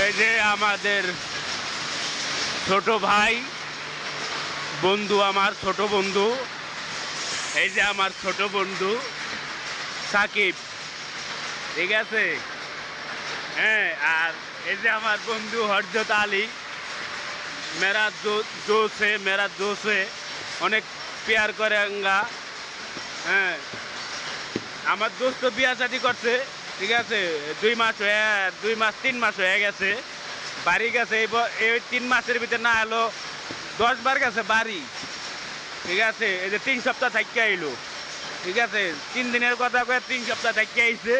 এই যে আমাদের ছোট ভাই, বন্ধু আমার, ছোট বন্ধু। এই যে আমার ছোট বন্ধু সাকিব। ঠিক আছে? হ্যাঁ আর এই যে আমার বন্ধু হরজত আলী। মেরা জোসে মেরা জোসে। অনেক পেয়ার করে হ্যাঁ আমার দোস্ত বিয়া শাদি করছে। ঠিক আছে, দুই মাস হয়ে, দুই মাস, তিন মাস হয়ে গেছে, বাড়ি গেছে, এই তিন মাসের ভিতরে না এলো দশ বার গেছে বাড়ি, ঠিক আছে, এই যে তিন সপ্তাহ থাকি আইলো, ঠিক আছে, তিন দিনের কথা কয়ে তিন সপ্তাহ থাকি আইছে,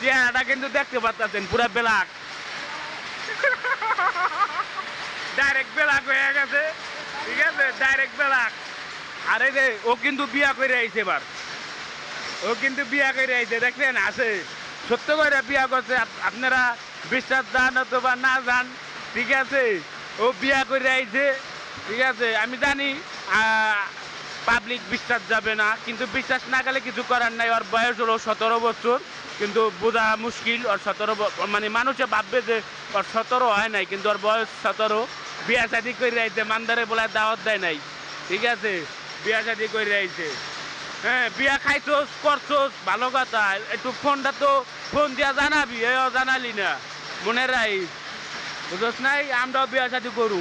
চেহারাটা কিন্তু দেখতে পাচ্ছেন পুরা বেলাক ডাইরেক্ট বেলাক হয়ে গেছে, ঠিক আছে ডাইরেক্ট বেলাক আর এই যে, ও কিন্তু বিয়া করে আইছে এবার, ও কিন্তু বিয়া করে আইছে, দেখলেন, আছে। সত্য করে বিয়া করছে আপনারা বিশ্বাস যান অথবা না যান, ঠিক আছে? ও বিয়া করে আইছে ঠিক আছে? আমি জানি পাবলিক বিশ্বাস যাবে না, কিন্তু বিশ্বাস না গেলে কিছু করার নাই। ওর বয়স হলো সতেরো বছর, কিন্তু বোঝা মুশকিল। ওর সতেরো মানে মানুষে ভাববে যে ওর সতেরো হয় নাই, কিন্তু ওর বয়স সতেরো। বিয়া শাদি করে আইছে, মান্দারে বলে দাওয়াত দেয় নাই, ঠিক আছে? বিয়া শাদি করে আইছে। হ্যাঁ বিয়া খাইছোস, করছোস, ভালো কথা। একটু ফোনটা তো, ফোন দিয়া জানাবি জানালি না। মনে রাই বুঝোস নাই? আমরাও বিয়া সাথে করু।